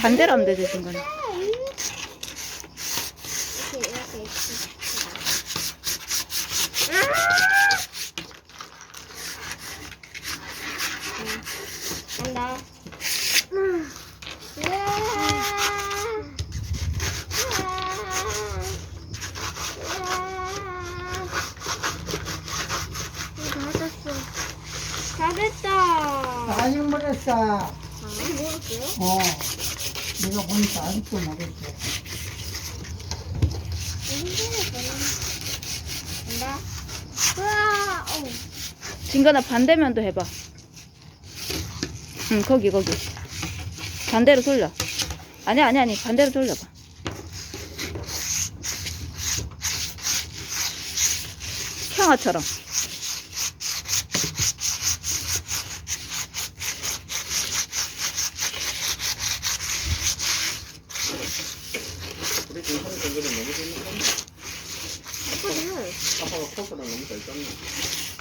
반대로 하면 되지. 이렇게, 이렇게, 이렇게. 간다. 잘했다. 아직 못했어. 아, 모르겠어요? 어. 내가 보니까 아직도 못했어. 간다. 우와, 어. 진건아 반대면도 해봐. 응, 거기, 거기. 반대로 돌려. 아니, 아니, 아니. 반대로 돌려봐. 재밌었네. 아빠가 커서랑 너무 잘 짰네.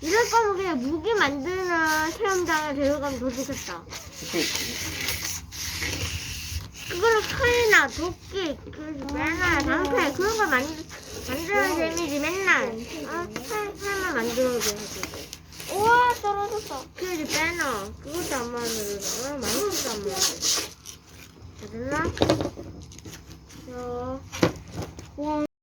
이럴 거면 그냥 무기 만드는 체험장에 데려가면 더 좋겠다. 그거를 칼이나 도끼, 그 맨날 방패 그런 거 만들 만드는 재미지 맨날. 어, 칼 칼만 만들어도 돼. 우와 떨어졌어. 그지 배너 그것도 안 만들어. 어, 만들지도 안 만들어. 다 됐나?